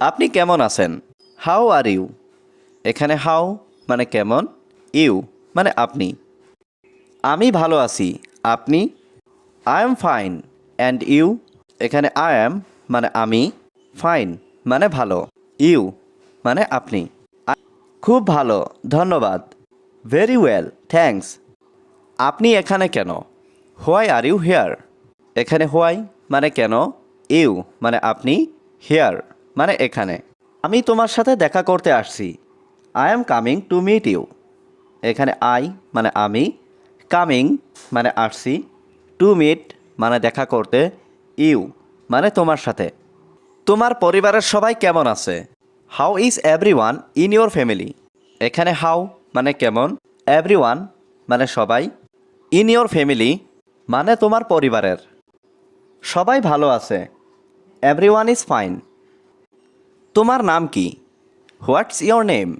আপনি কেমন আছেন? হাউ আর ইউ এখানে হাউ মানে কেমন? ইউ মানে আপনি। আমি ভালো আছি। আপনি? I am fine and you এখানে আই এম মানে আমি। ফাইন মানে ভালো। ইউ মানে আপনি। খুব ভালো। ধন্যবাদ। ভেরি ওয়েল থ্যাংকস আপনি এখানে কেন? হোয়াই আর ইউ হেয়ার এখানে হোয়াই মানে কেন? ইউ মানে আপনি হেয়ার মানে এখানে। আমি তোমার সাথে দেখা করতে আসছি। I am coming to meet you এখানে আই মানে আমি কামিং মানে আসছি। টু মিট মানে দেখা করতে ইউ মানে তোমার সাথে। তোমার পরিবারের সবাই কেমন আছে? How is everyone in your family এখানে হাউ মানে কেমন? এভরি ওয়ান মানে সবাই ইন ইউর ফ্যামিলি মানে তোমার পরিবারের। সবাই ভালো আছে। এভরি ওয়ান ইজ ফাইন তোমার নাম কি? হোয়াটস ইয়োর নেম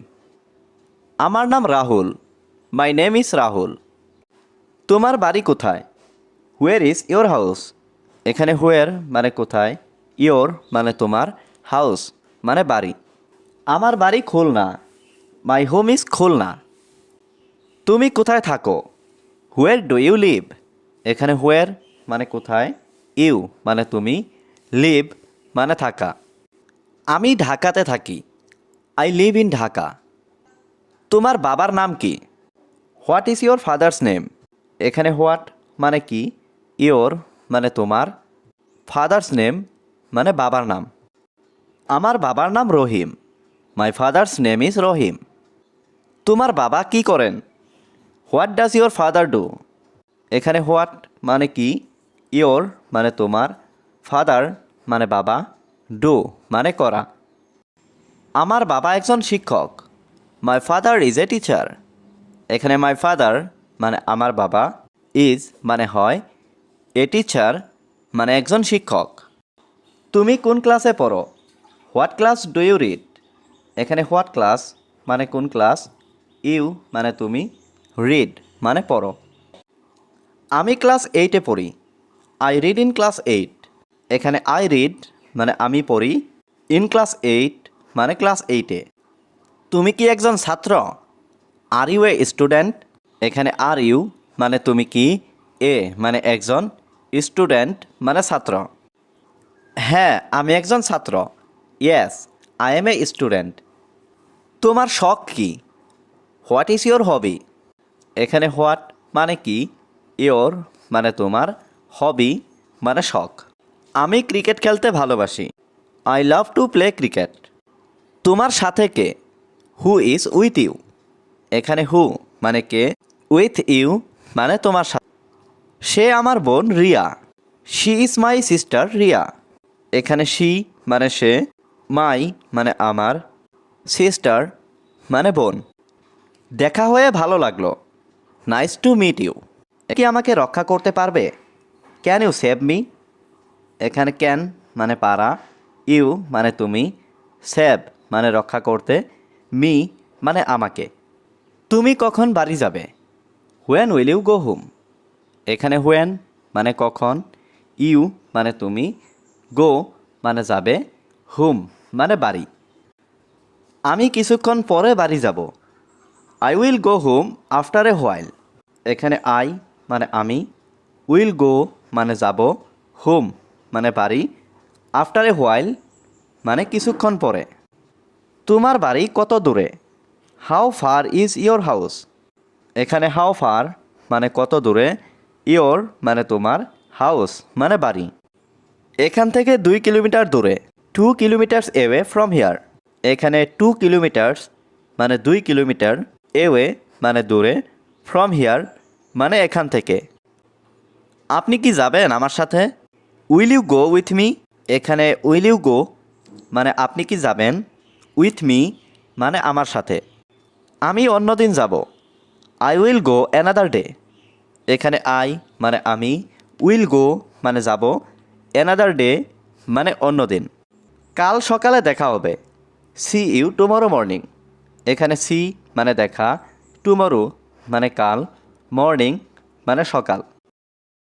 আমার নাম Rahul. My name is Rahul. তোমার বাড়ি কোথায়? হুয়ের ইজ ইয়োর হাউস এখানে হুয়ের মানে কোথায়? ইয়োর মানে তোমার হাউস মানে বাড়ি। আমার বাড়ি Khulna. My home is Khulna. তুমি কোথায় থাকো? হুয়ের ডু ইউ লিভ এখানে হুয়ের মানে কোথায়? ইউ মানে তুমি লিভ মানে থাকা। আমি ঢাকাতে থাকি। আই লিভ ইন ঢাকা তোমার বাবার নাম কি? What is your father's name এখানে হোয়াট মানে কি? ইয়োর মানে তোমার। ফাদার্স নেম মানে বাবার নাম। আমার বাবার নাম Rahim. My father's name is Rahim. তোমার বাবা কি করেন? What does your father do এখানে হোয়াট মানে কি? ইয়োর মানে তোমার। ফাদার মানে বাবা। ডু মানে করা। আমার বাবা একজন শিক্ষক। My father is a teacher এখানে মাই ফাদার মানে আমার বাবা ইজ মানে হয় এ টিচার মানে একজন শিক্ষক। তুমি কোন ক্লাসে পড়ো? What class do you read এখানে হোয়াট ক্লাস মানে কোন ক্লাস ইউ মানে তুমি রিড মানে পড়ো। আমি ক্লাস এইটে পড়ি। I read in class eight এখানে আই রিড মানে আমি পড়ি ইন ক্লাস এইট মানে ক্লাস এইটে তুমি কি একজন ছাত্র? আর ইউ এ স্টুডেন্ট এখানে আর ইউ মানে তুমি কি? এ মানে একজন স্টুডেন্ট মানে ছাত্র। হ্যাঁ আমি একজন ছাত্র। Yes I am a student তোমার শখ কি? হোয়াট ইজ ইয়োর হবি এখানে হোয়াট মানে কি? ইয়োর মানে তোমার হবি মানে শখ। আমি ক্রিকেট খেলতে ভালোবাসি। I love to play cricket তোমার সাথে কে? হু ইজ উইথ ইউ এখানে হু মানে কে? উইথ ইউ মানে তোমার সাথে। সে আমার বোন Riya. She is my sister Riya. এখানে শি মানে সে। মাই মানে আমার। সিস্টার মানে বোন। দেখা হয়ে ভালো লাগল। নাইস টু মিট ইউ কি আমাকে রক্ষা করতে পারবে? ক্যান ইউ সেভ মি এখানে ক্যান মানে পারা, ইউ মানে তুমি সেভ মানে রক্ষা করতে, মি মানে আমাকে। তুমি কখন বাড়ি যাবে? When will you go home এখানে হোয়েন মানে কখন, ইউ মানে তুমি, গো মানে যাবে, হুম মানে বাড়ি। আমি কিছুক্ষণ পরে বাড়ি যাব। I will go home after a while এখানে আই মানে আমি উইল গো মানে যাব, হোম মানে বাড়ি, আফটার এ হোয়াইল মানে কিছুক্ষণ পরে। তোমার বাড়ি কত দূরে? How far is your house? এখানে হাউ ফার মানে কত দূরে? ইয়োর মানে তোমার হাউস মানে বাড়ি। এখান থেকে দুই কিলোমিটার দূরে, two kilometres away from here. এখানে টু কিলোমিটার্স মানে দুই কিলোমিটার, এওয়ে মানে দূরে, ফ্রম হিয়ার মানে এখান থেকে। আপনি কি যাবেন আমার সাথে? Will you go with me? এখানে উইল ইউ গো মানে আপনি কি যাবেন? উইথ মি মানে আমার সাথে। আমি অন্যদিন যাব। I will go another day. এখানে আই মানে আমি, উইল গো মানে যাব। অ্যানাদার ডে মানে অন্যদিন। কাল সকালে দেখা হবে। See you tomorrow morning. এখানে সি মানে দেখা, টুমরো মানে কাল, মর্নিং মানে সকাল।